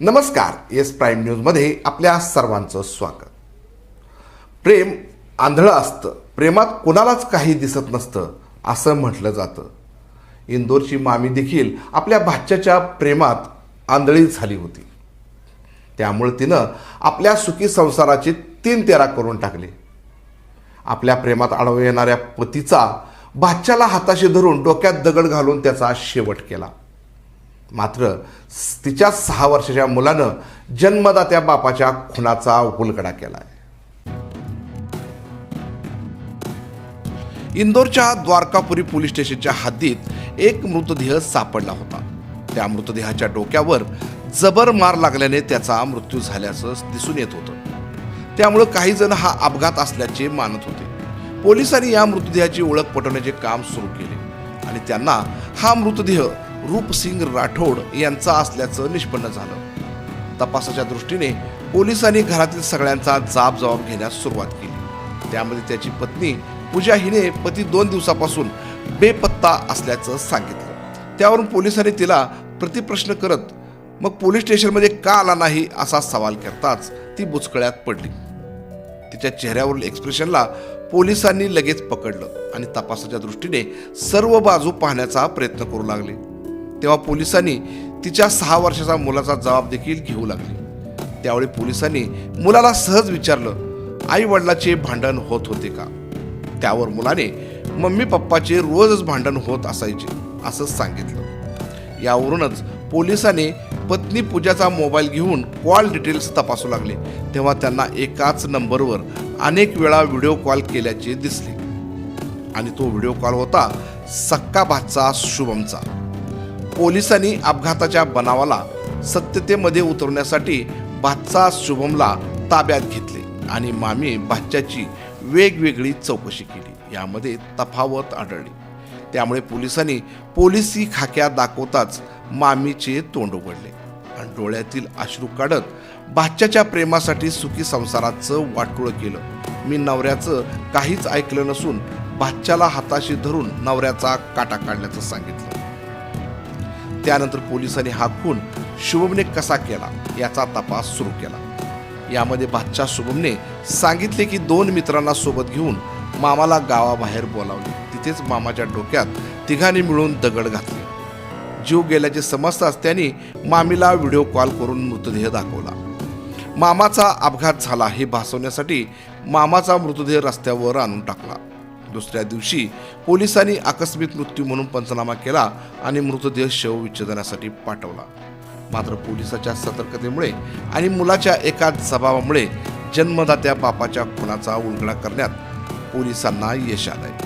नमस्कार yes prime न्यूजमध्ये आपल्या सर्वांचं स्वागत. प्रेम आंधळं असतं. प्रेमात कोणालाच काही दिसत नसतं असं म्हटलं जातं. इंदोरची मामी देखील आपल्या भाच्याच्या प्रेमात आंधळी झाली होती. त्यामुळे तिनं आपल्या सुखी संसाराची तीन तेरा करून टाकले. आपल्या प्रेमात आडवं येणाऱ्या पतीचा भाच्याला हाताशी धरून डोक्यात दगड घालून त्याचा शेवट केला. मात्र तिच्या सहा वर्षाच्या मुलानं जन्मदात्या बापाच्या खुनाचा उलगडा केलाय. इंदोरच्या द्वारकापुरी पोलीस स्टेशनच्या हद्दीत एक मृतदेह सापडला होता. त्या मृतदेहाच्या डोक्यावर जबर मार लागल्याने त्याचा मृत्यू झाल्याचं दिसून येत होतं. त्यामुळं काही जण हा अपघात असल्याचे मानत होते. पोलिसांनी या मृतदेहाची ओळख पटवण्याचे काम सुरू केले आणि त्यांना हा मृतदेह रूपसिंग राठोड यांचा असल्याचं निष्पन्न झालं. तपासाच्या दृष्टीने पोलिसांनी घरातील सगळ्यांचा जाब जबाब घेण्यास सुरुवात केली. त्यामध्ये त्याची पत्नी पूजा हिने पती दोन दिवसापासून बेपत्ता असल्याचं सांगितलं. त्यावरून पोलिसांनी तिला प्रतिप्रश्न करत मग पोलीस स्टेशनमध्ये का आला नाही? असा सवाल करताच ती बुचकळ्यात पडली. तिच्या चेहऱ्यावरील एक्सप्रेशनला पोलिसांनी लगेच पकडलं आणि तपासाच्या दृष्टीने सर्व बाजू पाहण्याचा प्रयत्न करू लागले. तेव्हा पोलिसांनी तिच्या सहा वर्षाचा मुलाचा जबाब देखील घेऊ लागले. त्यावेळी पोलिसांनी मुलाला सहज विचारलं आई वडिलाचे भांडण होत होते का? त्यावर मुलाने मम्मी पप्पाचे रोजच भांडण होत असायचे असं सांगितलं. यावरूनच पोलिसांनी पत्नी पूजाचा मोबाईल घेऊन कॉल डिटेल्स तपासू लागले. तेव्हा त्यांना एकाच नंबरवर अनेक वेळा व्हिडिओ कॉल केल्याचे दिसले. आणि तो व्हिडिओ कॉल होता सक्का भातचा शुभमचा. पोलिसांनी अपघाताच्या बनावाला सत्यतेमध्ये उतरवण्यासाठी भातचा शुभमला ताब्यात घेतले आणि मामी भाच्याची वेगवेगळी चौकशी केली. यामध्ये तफावत आढळली. त्यामुळे पोलिसांनी पोलिसी खाक्या दाखवताच मामीचे तोंड उघडले आणि डोळ्यातील अश्रू काढत भाच्याच्या प्रेमासाठी सुखी संसाराचं वाटोळं केलं. मी नवऱ्याचं काहीच ऐकलं नसून भाच्याला हाताशी धरून नवऱ्याचा काटा काढल्याचं सांगितलं. त्यानंतर पोलिसांनी हा खून शुभमने कसा केला याचा तपास सुरू केला. यामध्ये बादशाह शुभमने सांगितले की दोन मित्रांना सोबत घेऊन मामाला गावाबाहेर बोलावले. तिथेच मामाच्या डोक्यात तिघांनी मिळून दगड घातले. जीव गेल्याचे समजताच त्यांनी मामीला व्हिडिओ कॉल करून मृतदेह दाखवला. मामाचा अपघात झाला हे भासवण्यासाठी मामाचा मृतदेह रस्त्यावर आणून टाकला. दुसऱ्या दिवशी पोलिसांनी आकस्मिक मृत्यू म्हणून पंचनामा केला आणि मृतदेह शवविच्छेदनासाठी पाठवला. मात्र पोलिसाच्या सतर्कतेमुळे आणि मुलाच्या एका जबाबामुळे जन्मदात्या बापाच्या खुनाचा उलगडा करण्यात पोलिसांना यश आलंय.